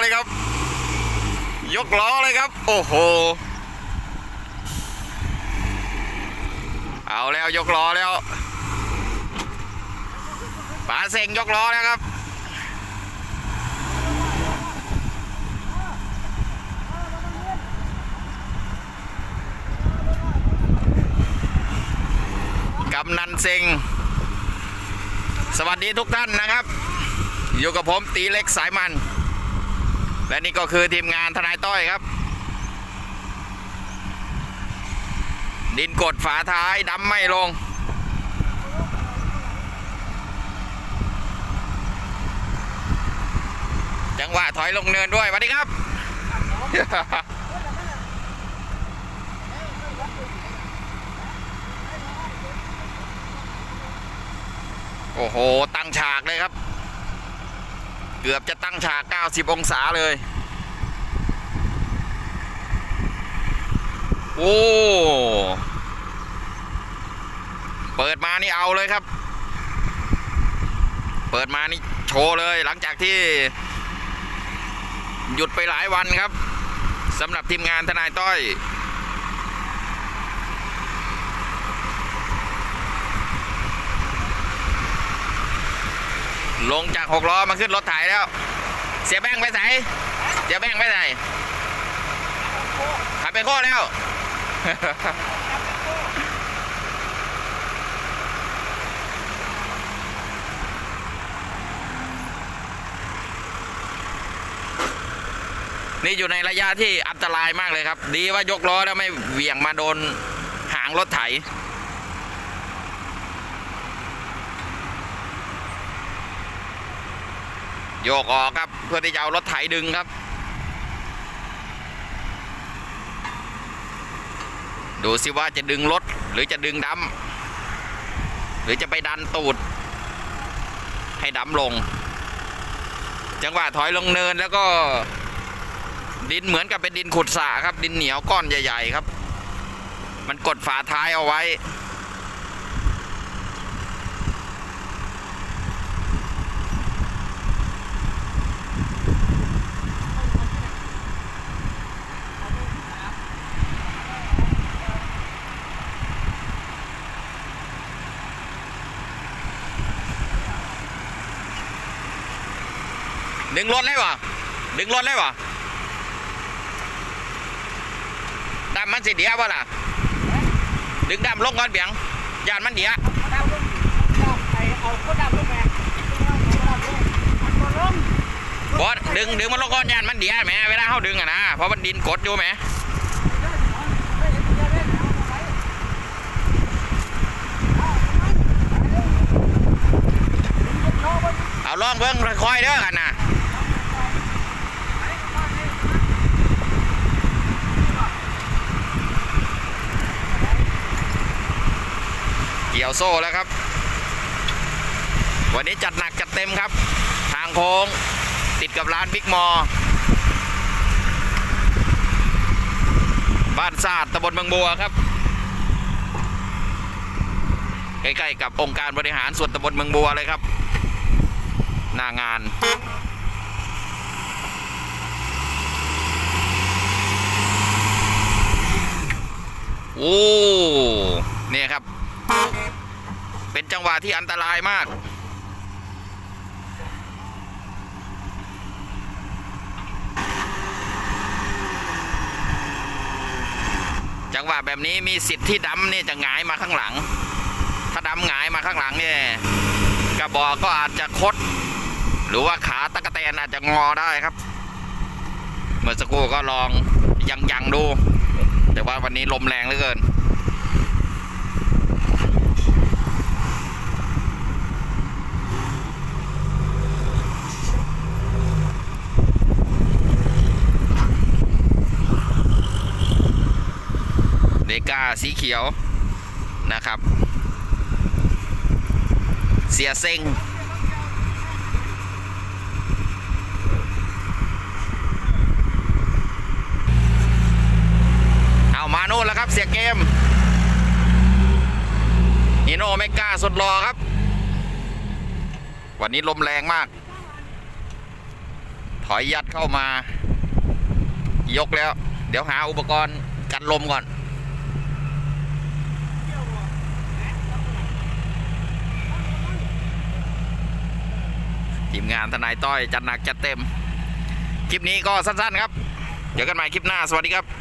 เลยครับ ยกล้อเลยครับ โอ้โห เอาแล้วยกล้อแล้วป๋าเซ็งยกล้อแล้วครับกำนันเซ็ง สวัสดีทุกท่านนะครับ อยู่กับผมตีเล็กสายมัน และนี่ก็คือทีมงานทนายต้อยครับ ดินกดฝาท้ายดำไม่ลง จังหวะถอยลงเนินด้วยสวัสดีครับ โอ้โห ตั้งฉากเลยครับ เกือบจะตั้งฉาก 90 องศาเลย โอ้ เปิดมานี่เอาเลยครับ เปิดมานี่โชว์เลยหลังจากที่ หยุดไปหลายวันครับสำหรับทีมงานทนายต้อย ลงจากหกล้อมาขึ้นรถไถแล้ว เสียแป้งไปไหนเสียแป้งไปไหนขับไปโค้แล้ว นี่อยู่ในระยะที่อันตรายมากเลยครับ ดีว่ายกล้อแล้วไม่เหวี่ยงมาโดนหางรถไถ โยกออกครับ เพื่อที่จะเอารถไถดึงครับ ดูสิว่าจะดึงรถหรือจะดึงดำหรือจะไปดันตูด ให้ดำลง จังหวะถอยลงเนินแล้วก็ดินเหมือนกับเป็นดินขุดสระครับ ดินเหนียวก้อนใหญ่ ๆ ครับ มันกดฝาท้ายเอาไว้ ดึงรถเลยวะดึงรถเลยวะดำมันสิเดียวป่ะล่ะ ดึงดำลงก่อนเบียงยานมันเดียดำลงเอาก็ดำลงแม่มันลงบอสดึงดึงมันลงก่อนยานมันเดียแหมเวลาเขาดึงอะนะเพราะมันดินกดอยู่แหมเอาลองเบิ้งค่อยๆเด้อกันนะ เกี่ยวโซ่แล้วครับ วันนี้จัดหนักจัดเต็มครับ ทางโค้งติดกับร้านบิ๊กมอ บ้านซาดตำบลบางบัวครับ ใกล้ๆกับองค์การบริหารส่วนตำบลบางบัวเลยครับ หน้างาน โอ้ เนี่ยครับ เป็น จังหวะที่อันตรายมาก จังหวะแบบนี้มีสิทธิ์ที่ดำเนี่ยจะหงายมาข้างหลัง ถ้าดำหงายมาข้างหลังเนี่ยกระบอกก็อาจจะคด หรือว่าขาตะกะแตนอาจจะงอได้ครับ เมื่อสักครู่ก็ลองยังยังๆดู แต่ว่าวันนี้ลมแรงเหลือเกิน เดกาสีเขียวนะครับ เสียเซ็งเอามาโน่นแล้วครับเสียเกมฮีโน่ไม่กล้าสุดรอครับ วันนี้ลมแรงมาก ถอยยัดเข้ามายกแล้ว เดี๋ยวหาอุปกรณ์กันลมก่อน ทีมงานทนายต้อยจัดหนักจัดเต็ม คลิปนี้ก็สั้นๆครับ เดี๋ยวกันใหม่คลิปหน้า สวัสดีครับ